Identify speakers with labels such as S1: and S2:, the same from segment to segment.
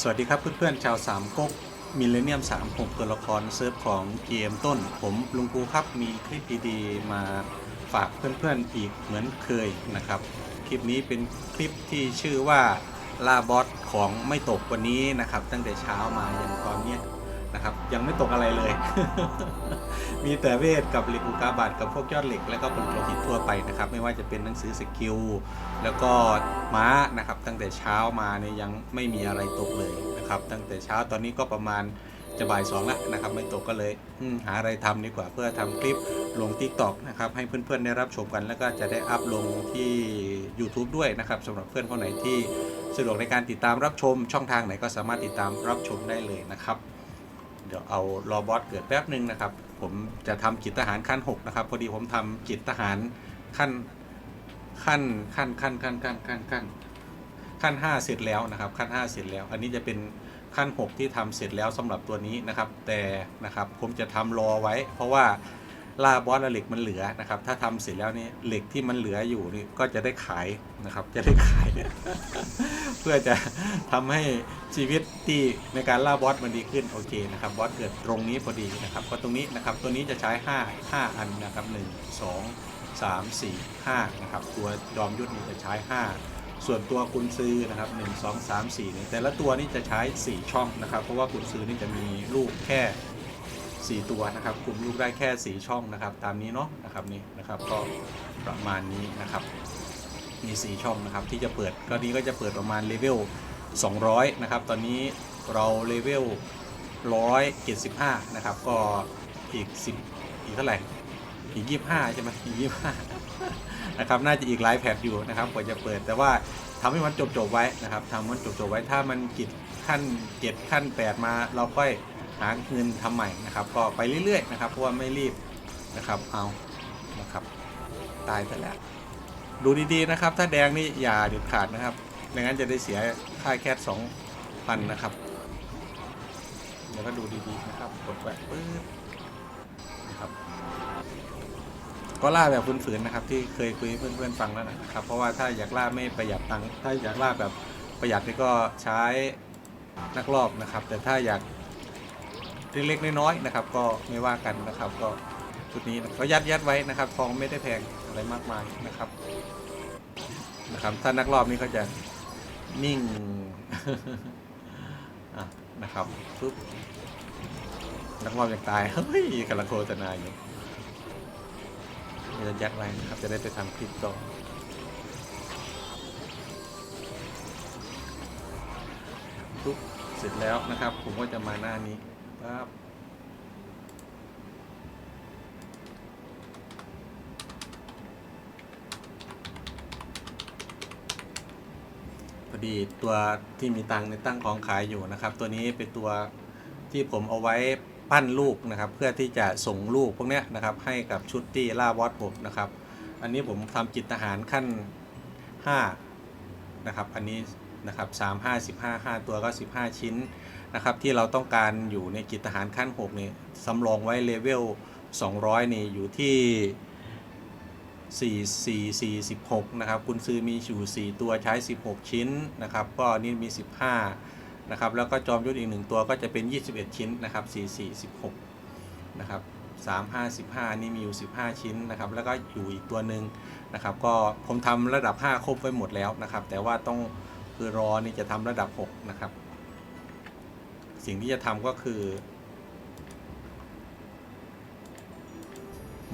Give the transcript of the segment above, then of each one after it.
S1: สวัสดีครับเพื่อนๆชาวสามก๊กมิลเลนเนียม36ตัวละครเซิร์ฟของเกมต้น ผมลุงกูครับมีคลิปดีๆมาฝากเพื่อนๆอีกเหมือนเคยนะครับ คลิปนี้เป็นคลิปที่ชื่อว่าล่าบอสของไม่ตกวันนี้นะครับ ตั้งแต่เช้ามายันตอนเนี้ย นะครับ ยังไม่ตกอะไรเลย มีแต่เวทกับเหล็กอุกาบาตกับพวกยอดเหล็ก แล้วก็ผลโลหิตทั่วไปนะครับ ไม่ว่าจะเป็นหนังสือสกิลแล้วก็ม้านะครับ ตั้งแต่เช้ามาเนี่ยยังไม่มีอะไรตกเลยนะครับ ตั้งแต่เช้าตอนนี้ก็ประมาณจะบ่ายสองแล้วนะครับ ไม่ตกก็เลยหาอะไรทำดีกว่าเพื่อทำคลิปลง t ิ k t o k นะครับ ให้เพื่อนๆได้รับชมกัน แล้วก็จะได้อัพลงที่ YouTube ด้วยนะครับสำหรับเพื่อนคนไหนที่สะดวกในการติดตามรับชมช่องทางไหนก็สามารถติดตามรับชมได้เลยนะครับ เดี๋ยวเอารอบอสเกิดแป๊บหนึ่งนะครับ ผมจะทำจิตทหารขั้น6นะครับ พอดีผมทำจิตทหารขั้นขั้นขั้นขั้นขั้นขั้นขั้นขั้นขั้น5เสร็จแล้วนะครับ ขั้น5เสร็จแล้ว อันนี้จะเป็นขั้น 6 ที่ทำเสร็จแล้วสำหรับตัวนี้นะครับ แต่นะครับผมจะทำรอไว้ เพราะว่าล่าบอสแล้วเหล็กมันเหลือนะครับ ถ้าทำเสร็จแล้วนี่เหล็กที่มันเหลืออยู่นี่ก็จะได้ขายนะครับ จะได้ขาย พื่อจะทำให้ชีวิตที่ในการล่าบอสมันดีขึ้นโอเคนะครับบอสเกิดตรงนี้พอดีนะครับก็ตรงนี้นะครับตัวนี้จะใช้ 5 5 อันนะครับ1 2 3 4 5นะครับตัวจอมยุทธนี่จะใช้ 5ส่วนตัวกุญซือนะครับ1 2 3 4นี่แต่ละตัวนี่จะใช้ 4 ช่องนะครับ เพราะว่ากุญซือนี่จะมีลูกแค่ 4 ตัวนะครับกลุ่มลูกได้แค่ 4 ช่องนะครับ ตามนี้เนาะนะครับนี่นะครับก็ประมาณนี้นะครับ มี 4 ช่องนะครับที่จะเปิดก็นี้ก็จะเปิดประมาณเลเวล 200 นะครับ ตอนนี้เราเลเวล 175 นะครับ ก็อีก 10 อีกเท่าไหร่ อีก 25 ใช่ไหมอีก 25 นะครับ น่าจะอีกหลายแพทอยู่นะครับกว่าจะเปิด แต่ว่าทำให้มันจบจบไว้นะครับทำมันจบจบไว้ ถ้ามันกิจขั้น7ขั้น 8 มาเราค่อยหาเงินทำใหม่นะครับ ก็ไปเรื่อยๆนะครับ เพราะว่าไม่รีบนะครับ เอานะครับ ตายไปแล้ว ดูดีๆนะครับ ถ้าแดงนี่อย่าเด็ดขาดนะครับไม่งั้นจะได้เสียค่าแคสสองพันนะครับ เดี๋ยวก็ดูดีๆนะครับ กดไว้ปึ๊บนะครับ ก็ล่าแบบฝืนๆนะครับ ที่เคยคุยให้เพื่อนๆฟังแล้วนะครับ เพราะว่าถ้าอยากล่าไม่ประหยัดตังค์ ถ้าอยากล่าแบบประหยัดนี่ก็ใช้นักรอบนะครับ แต่ถ้าอยากเล็กๆน้อยๆนะครับ ก็ไม่ว่ากันนะครับก็ ชุดนี้ก็ยัดยัดไว้นะครับทองไม่ได้แพงอะไรมากมายนะครับนะครับถ้านักรอบนี้เขาจะนิ่งอะนะครับปุ๊บนักรอบอยังตายเฮ้ยกำลังโฆษณาอยู่จะยัดไว้นะครับจะได้ไปทำคลิปต่อปุ๊บเสร็จแล้วนะครับ ผมก็จะมาหน้านี้ปั๊บ ดีตัวที่มีตังในตั้งของขายอยู่นะครับ ตัวนี้เป็นตัวที่ผมเอาไว้ปั้นลูกนะครับ เพื่อที่จะส่งลูกพวกนี้นะครับ ให้กับชุดที่ล่าบอสผมนะครับ อันนี้ผมทำจิตทหารขั้น5นะครับ อันนี้นะครับ3 5 15 5ตัวก็15ชิ้นนะครับ ที่เราต้องการอยู่ในจิตทหารขั้น6นี่สำรองไว้เลเวล200นี่อยู่ที่ 4 4 4 16นะครับกุญซือมีอยู่ 4 ตัวใช้ 16 ชิ้นนะครับก็นี่มี 15นะครับแล้วก็จอมยุทธอีก 1 ตัวก็จะเป็น 21 ชิ้นนะครับ4 4 16นะครับ3 5 15 นี่มีอยู่ 15 ชิ้นนะครับแล้วก็อยู่อีกตัวหนึ่งนะครับก็ผมทำระดับ 5 ครบไว้หมดแล้วนะครับแต่ว่าต้องคือรอนี่จะทำระดับ 6 นะครับ สิ่งที่จะทำก็คือ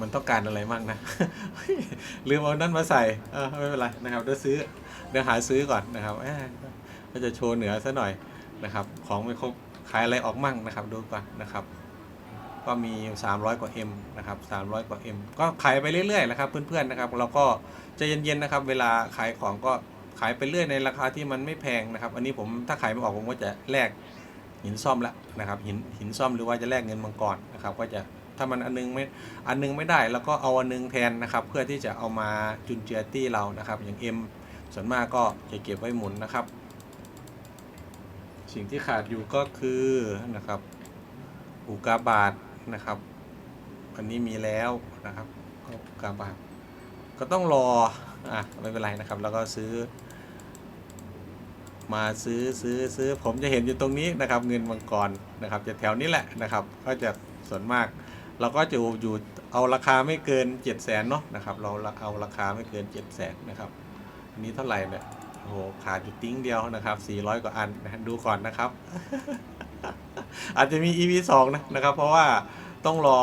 S1: มันต้องการอะไรมั่งนะ ลืมเอานั่นมาใส่เออไม่เป็นไรนะครับเดี๋ยวซื้อเดี๋ยวหาซื้อก่อนนะครับเอ้ก็จะโชว์เหนือซะหน่อยนะครับ ของไม่ครบขายอะไรออกมั่งนะครับ ดูก่อนนะครับ ก็มี 300 กว่า M นะครับ300 กว่า M ก็ขายไปเรื่อยๆนะครับ เพื่อนๆนะครับ เราก็จะเย็นๆนะครับ เวลาขายของก็ขายไปเรื่อยในราคาที่มันไม่แพงนะครับ อันนี้ผมถ้าขายไม่ออกผมก็จะแลกหินซ่อมละนะครับหินหินซ่อมหรือว่าจะแลกเงินมังกรนะครับ ก็จะ ถ้ามันอันนึงไม่อันนึงไม่ได้แล้วก็เอาอันนึงแทนนะครับ เพื่อที่จะเอามาจุนเจือตี้เรานะครับ อย่าง M ส่วนมากก็จะเก็บไว้หมุนนะครับ สิ่งที่ขาดอยู่ก็คือนะครับ อุกาบาตนะครับ อันนี้มีแล้วนะครับก็อุกกาบาตก็ต้องรออะไม่เป็นไรนะครับ แล้วก็ซื้อ มาซื้อซื้อซื้อผมจะเห็นอยู่ตรงนี้นะครับ เงินมังกรนะครับ จะแถวนี้แหละนะครับ ก็จะส่วนมาก เราก็จะอยู่เอาราคาไม่เกิน 7 0 0 0 0นเนาะนะครับ เราเอาราคาไม่เกิน 7 0 0 0 0นนะครับอันนี้เท่าไหร่เนี่ยโอ้โหขาดอยู่ติ้งเดียวนะครับ 400 กว่าอันนะดูก่อนนะครับ อาจจะมี EP 2 นะนะครับ เพราะว่าต้องรอ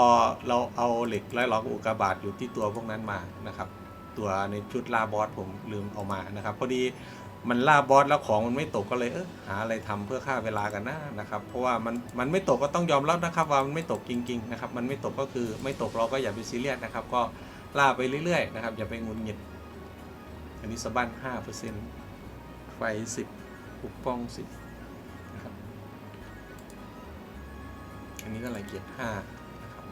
S1: เราเอาเหล็กไล่ล้อกอุกกาบาตอยู่ที่ตัวพวกนั้นมานะครับ ตัวในชุดลาบอสผมลืมเอามานะครับ พอดี มันล่าบอสแล้วของมันไม่ตกก็เลยเออหาอะไรทำเพื่อฆ่าเวลากันนะนะครับเพราะว่ามันมันไม่ตกก็ต้องยอมรับนะครับ ว่ามันไม่ตกจริงๆนะครับมันไม่ตกก็คือไม่ตกเราก็อย่าไปซีเรียสนะครับ ก็ล่าไปเรื่อยๆนะครับอย่าไปงุนหงิดอันนี้สะบั้นห้าเปอร์เซ็นต์ไฟสิบปกป้องสิบนะครับอันนี้ก็อะไรเกียรติห้านะครับ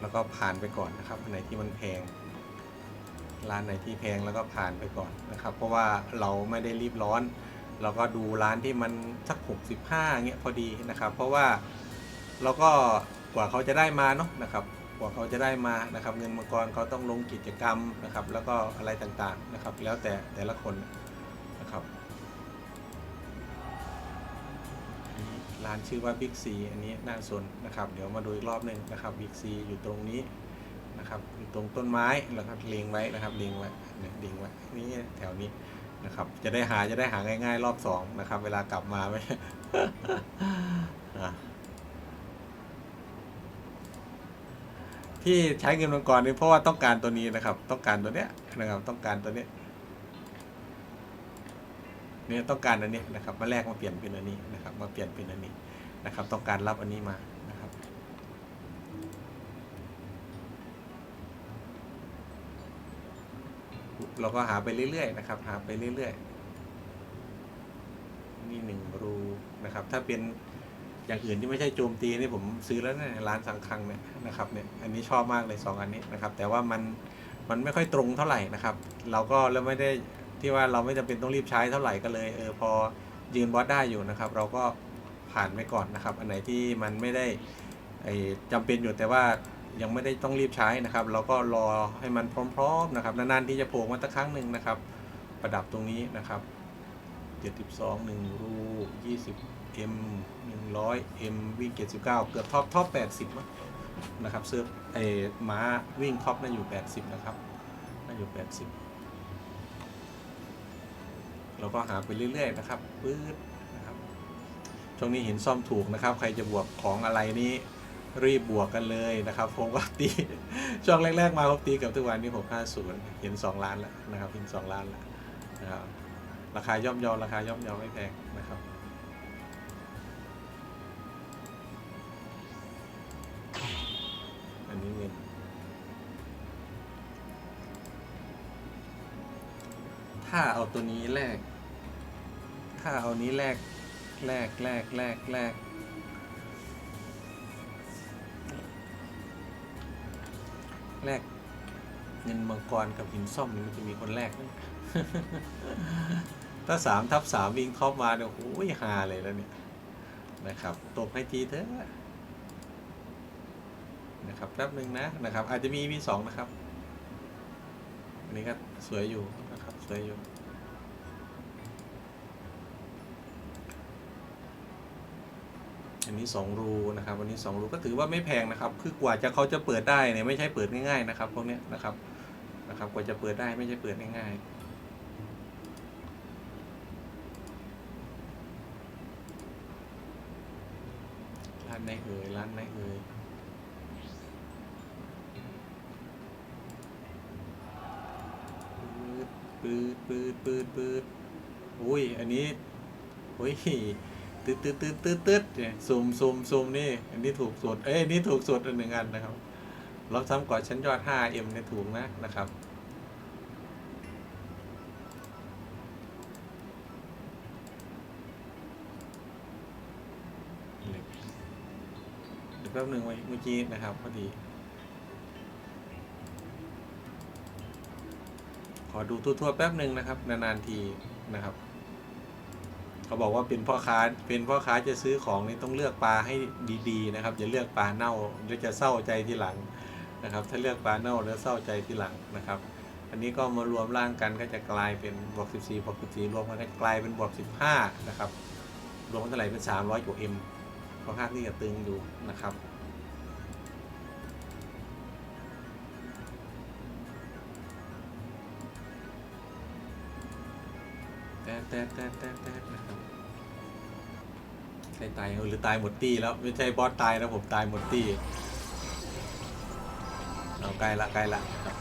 S1: แล้วก็ผ่านไปก่อนนะครับอันไหนที่มันแพง ร้านไหนที่แพงแล้วก็ผ่านไปก่อนนะครับ เพราะว่าเราไม่ได้รีบร้อน เราก็ดูร้านที่มันสัก 65เงี้ยพอดีนะครับ เพราะว่าเราก็กว่าเขาจะได้มาเนาะนะครับกว่าเขาจะได้มานะครับ เงินมังกรเขาต้องลงกิจกรรมนะครับ แล้วก็อะไรต่างๆนะครับ แล้วแต่แต่ละคนนะครับร้านชื่อว่า Big C อันนี้น่าสนนะครับ เดี๋ยวมาดูอีกรอบหนึ่งนะครับ Big C อยู่ตรงนี้ นะครับ ตรงต้นไม้แล้วก็เลียงไว้นะครับเลียงไว้เนี่ยเลียงไว้นี่แถวนี้นะครับ จะได้หาจะได้หาง่าย ๆ รอบสองนะครับ เวลากลับมาไม่ที่ใช้เงินมังกรนี่เพราะว่าต้องการตัวนี้นะครับ ต้องการตัวเนี้ยนะครับต้องการตัวเนี้ยเนี่ยต้องการอันนี้นะครับมาแลกมาเปลี่ยนเป็นอันนี้นะครับ มาเปลี่ยนเป็นอันนี้นะครับ ต้องการรับอันนี้มานะครับ เราก็หาไปเรื่อยๆนะครับ หาไปเรื่อยๆนี่หนึ่งรูนะครับ ถ้าเป็นอย่างอื่นที่ไม่ใช่โจมตีนี่ผมซื้อแล้วเนี่ยร้านสังคังเนี่ยนะครับเนี่ยอันนี้ชอบมากเลยสองอันนี้นะครับ แต่ว่ามันมันไม่ค่อยตรงเท่าไหร่นะครับ เราก็แล้วไม่ได้ที่ว่าเราไม่จำเป็นต้องรีบใช้เท่าไหร่ก็เลยเออพอยืนบอสได้อยู่นะครับ เราก็ผ่านไปก่อนนะครับ อันไหนที่มันไม่ได้จำเป็นอยู่แต่ว่า ยังไม่ได้ต้องรีบใช้นะครับ เราก็รอให้มันพร้อมๆนะครับนานๆที่จะโผล่มาสักครั้งหนึ่งนะครับ ประดับตรงนี้นะครับ72 1รู20 M 100 M วิ่ง79 เกือบท็อปท็อป80นะครับเสื้อไอม้าวิ่งท็อปน่าอยู่ 80 นะครับน่าอยู่ 80 เราก็หาไปเรื่อยๆนะครับปื๊ดนะครับช่วงนี้เห็นซ่อมถูกนะครับ ใครจะบวกของอะไรนี้ รีบบวกกันเลยนะครับผมก็ตีช่วงแรก ๆ มาผมตีกับทุกวันนี้ผม50 เห็น 2 ล้านแล้วนะครับเห็น2ล้านแล้วนะครับราคาย่อมเยาราคาย่อมเยาไม่แพงนะครับอันนี้เงินถ้าเอาตัวนี้แลกถ้าเอานี้แลกแลกแลกแลกแลก แลกเงินมังกรกับหินส้มนี่มันจะมีคนแรกนะถ้าสามทับสามวิ่งเข้ามาเนี่ยโอ้ยฮาเลยแล้วเนี่ยนะครับตบให้ทีเถอะนะครับแป๊บหนึ่งนะนะครับ อาจจะมีวีสองนะครับอันนี้ก็สวยอยู่นะครับสวยอยู่ อันนี้สองรูนะครับอันนี้สองรูก็ถือว่าไม่แพงนะครับ คือกว่าจะเขาจะเปิดได้เนี่ยไม่ใช่เปิดง่ายๆนะครับพวกนี้นะครับนะครับกว่าจะเปิดได้ไม่ใช่เปิดง่ายๆร้านไหนเอ่ยร้านไหนเอ่ยปืดปืดปืดปืดอุ้ย อันนี้ อุ้ย ตืดตืดตืดตืดตืดเนี่ยซูมซูมซูมนี่ อันนี้ถูกสุด เอ้ยอันนี่ถูกสุดอันหนึ่งอันนะครับเราทำก่อนชั้นยอด 5M เนี่ยถูกนะนะครับเดี๋ยวแป๊บหนึ่งไว้เมื่อกี้นะครับพอดี ขอดูทั่วๆแป๊บหนึ่งนะครับ นานๆทีนะครับ เขาบอกว่าเป็นพ่อค้าเป็นพ่อค้าจะซื้อของนี่ต้องเลือกปลาให้ดีๆนะครับอย่าเลือกปลาเน่าเดี๋ยวจะเศร้าใจทีหลังนะครับ ถ้าเลือกปลาเน่าแล้วเศร้าใจทีหลังนะครับ อันนี้ก็มารวมร่างกันก็จะกลายเป็นบวก14บวก14รวมกันก็กลายเป็นบวก15นะครับรวมกันเท่าไหร่เป็น 300กว่า M ค่อนข้างที่จะตึงอยู่นะครับแต่แต่แต่แต่แต่ ใครตายหรือตายหมดตี้แล้วไม่ใช่บอสตายนะผมตายหมดตี้เอาใกล้ละใกล้ละครับ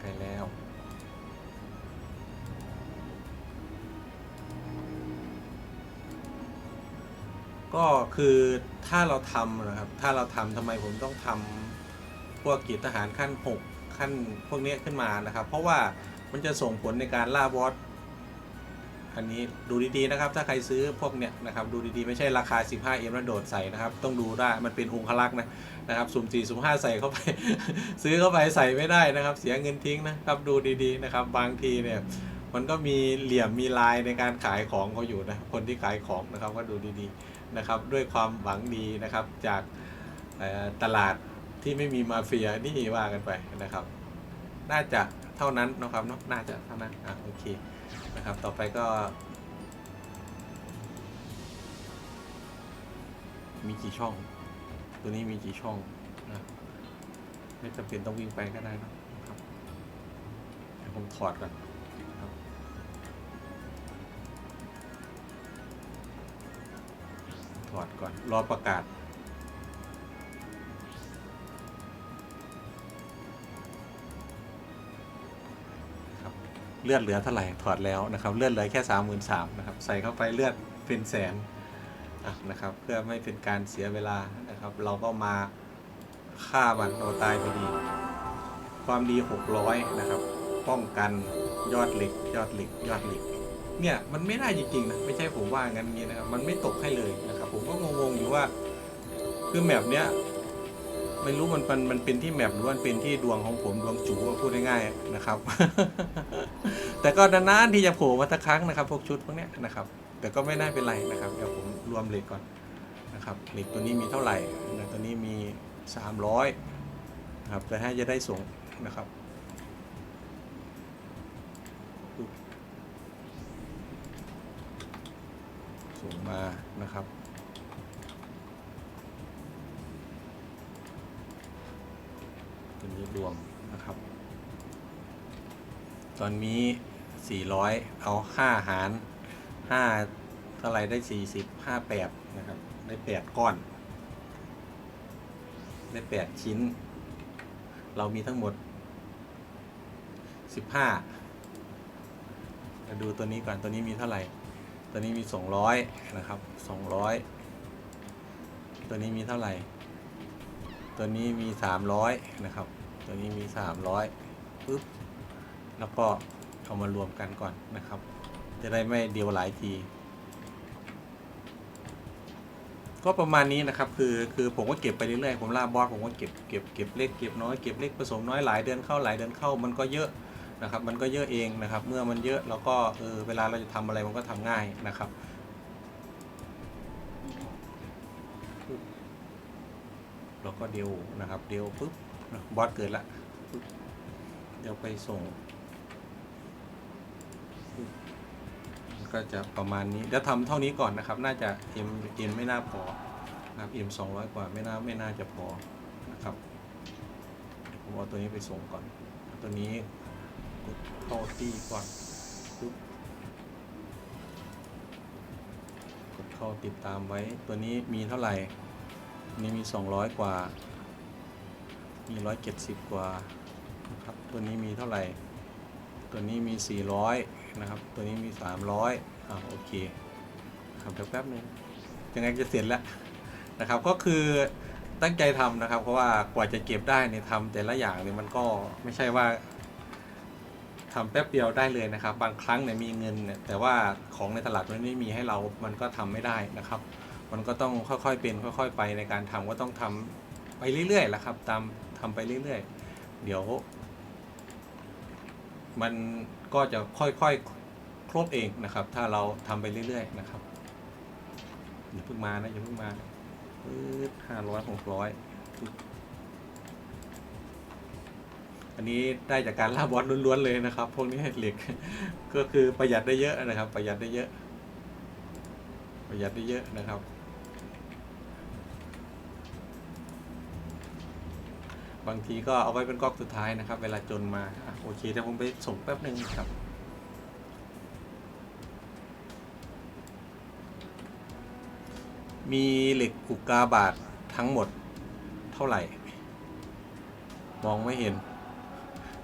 S1: ใกล้แล้วก็คือถ้าเราทำนะครับ ถ้าเราทำทำไมผมต้องทำพวกกิจทหารขั้น 6 ขั้นพวกนี้ขึ้นมานะครับ เพราะว่ามันจะส่งผลในการล่าบอส อันนี้ดูดีๆนะครับ ถ้าใครซื้อพวกเนี้ยนะครับดูดีๆไม่ใช่ราคา 15M แล้วโดดใส่นะครับ ต้องดูได้มันเป็นองคลักนะนะครับสุ่ม4สุ่ม5ใส่เข้าไป ซื้อเข้าไปใส่ไม่ได้นะครับ เสียเงินทิ้งนะครับดูดีๆนะครับ บางทีเนี่ยมันก็มีเหลี่ยมมีลายในการขายของเขาอยู่นะคนที่ขายของนะครับก็ดูดีๆนะครับ ด้วยความหวังดีนะครับจากตลาดที่ไม่มีมาเฟียนี่ว่ากันไปนะครับ น่าจะเท่านั้นนะครับเนาะน่าจะเท่านั้นอะโอเค นะครับ ต่อไปก็ มีกี่ช่อง ตัวนี้มีกี่ช่องนะไม่จำเป็นต้องวิ่งไปก็ได้นะครับเดี๋ยวผมถอดก่อนถอดก่อน รอประกาศ เลือดเหลือเท่าไหร่ถอดแล้วนะครับเลือดเหลือแค่สามหมื่นสามนะครับใส่เข้าไปเลือดเป็นแสนนะครับเพื่อไม่เป็นการเสียเวลานะครับ เราก็มาฆ่ามันเราตายพอดี ความดี 600 นะครับ ป้องกันยอดเหล็ก ยอดเหล็ก ยอดเหล็ก เนี่ยมันไม่ได้จริงๆนะไม่ใช่ผมว่างั้นงี้นะครับมันไม่ตกให้เลยนะครับผมก็งงๆอยู่ว่าคือแมปเนี้ย ไม่รู้มันมันมันเป็นที่แมปหรือว่ามันเป็นที่ดวงของผมดวงจู่พูดง่ายๆนะครับ แต่ก็นานๆที่จะโผล่มาสักครั้งนะครับ พวกชุดพวกเนี้ยนะครับ แต่ก็ไม่น่าเป็นไรนะครับเดี๋ยวผมรวมเหล็กก่อนนะครับเหล็กตัวนี้มีเท่าไหร่นะตัวนี้มี 300นะครับแต่ถ้จะได้ส่งนะครับปึ๊บส่งมานะครับ ตัวนี้รวมนะครับ ตอนนี้ 400 เอา 5 หาร 5 เท่าไรได้ 40 58 นะครับ ได้ 8 ก้อน ได้ 8 ชิ้น เรามีทั้งหมด 15มาดูตัวนี้ก่อน ตัวนี้มีเท่าไหร่ ตัวนี้มี 200 นะครับ 200 ตัวนี้มีเท่าไหร่ตัวนี้มี 300 นะครับ ตัวนี้มี 300ปึ๊บแล้วก็เอามารวมกันก่อนนะครับ จะได้ไม่เดียวหลายที ก็ประมาณนี้นะครับ คือคือผมก็เก็บไปเรื่อยๆผมล่าบอสผมก็เก็บเก็บเก็บเล็กเก็บน้อยเก็บเล็กผสมน้อยหลายเดือนเข้าหลายเดือนเข้ามันก็เยอะนะครับ มันก็เยอะเองนะครับ เมื่อมันเยอะเราก็เออเวลาเราจะทำอะไรมันก็ทำง่ายนะครับเราก็เดียวนะครับ เดียวปุ๊บ บอสเกิดละเดี๋ยวไปส่ง ก็จะประมาณนี้ เดี๋ยวทำเท่านี้ก่อนนะครับ น่าจะ M M ไม่น่าพอนะครับ M 200กว่าไม่น่าไม่น่าจะพอนะครับผมเอาตัวนี้ไปส่งก่อน ตัวนี้กดเข้าที่ก่อนปุ๊บกดเข้าติดตามไว้ ตัวนี้มีเท่าไหร่ นี่มี 200 กว่า มี170กว่านะครับ ตัวนี้มีเท่าไหร่ ตัวนี้มี400นะครับ ตัวนี้มี300อ่าโอเคครับเดี๋ยวแป๊บนึงยังไงจะเสร็จแล้วนะครับ ก็คือตั้งใจทำนะครับ เพราะว่ากว่าจะเก็บได้เนี่ยทำแต่ละอย่างเนี่ยมันก็ไม่ใช่ว่าทำแป๊บเดียวได้เลยนะครับ บางครั้งเนี่ยมีเงินเนี่ยแต่ว่าของในตลาดมันไม่มีให้เรา มันก็ทำไม่ได้นะครับ มันก็ต้องค่อยๆเป็นค่อย ๆ ไปในการทำก็ต้องทำไปเรื่อยๆแหละครับ ตาม ทำไปเรื่อยๆ เดี๋ยว มันก็จะค่อยๆ ครบเองนะครับ ถ้าเราทำไปเรื่อยๆ นะครับอย่าเพิ่งมานะอย่าเพิ่งมาปื๊ดห้าร้อยหกร้อยอันนี้ได้จากการล่าบอสล้วนๆเลยนะครับ พวกนี้เหล็กก็คือประหยัดได้เยอะนะครับ ประหยัดได้เยอะ ประหยัดได้เยอะนะครับ บางทีก็เอาไว้เป็นก๊อกสุดท้ายนะครับ เวลาจนมาอะโอเคเดี๋ยวผมไปส่งแป๊บหนึ่งครับมีเหล็กอุกาบาททั้งหมดเท่าไหร่ มองไม่เห็น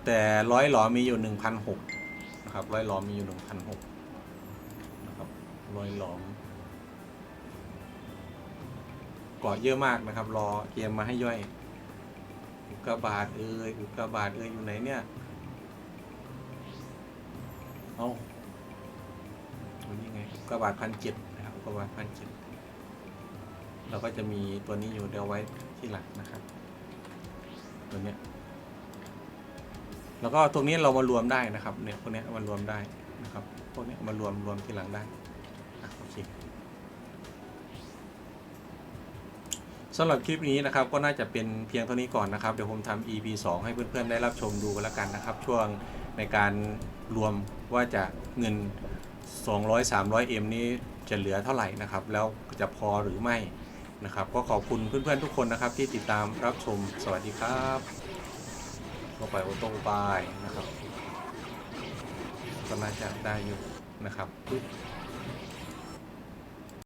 S1: แต่ร้อยหลอมีอยู่หนึ่งพันหกนะครับร้อยหลอมีอยู่หนึ่งพันหกนะครับร้อยหลอมกาะเยอะมากนะครับ รอเกมมาให้ย่อย กกาบาทเอ้ยอุกกาบาทเอ้ยอยู่ไหนเนี่ยเอาตัวนี้ไงอุกกาบาทพันเจ็ดนะครับอุกกาบาทพันเจ็ดเราก็จะมีตัวนี้อยู่เดี๋ยวไว้ที่หลังนะครับ ตัวเนี้ยแล้วก็ตรงนี้เรามารวมได้นะครับเนี่ยพวกนี้มารวมได้นะครับพวกนี้มารวมรวมที่หลังได้อะโอเค สำหรับคลิปนี้นะครับก็น่าจะเป็นเพียงเท่านี้ก่อนนะครับ เดี๋ยวผมทำ EP 2 ให้เพื่อนๆได้รับชมดูกันล้วกันนะครับ ช่วงในการรวมว่าจะเงิน 200 300 M นี้จะเหลือเท่าไหร่นะครับ แล้วจะพอหรือไม่นะครับ ก็ขอบคุณเพื่อนๆทุกคนนะครับ ที่ติดตามรับชมสวัสดีครับก็ไปโอโต้บายนะครับก็น่าจะได้อยู่นะครับ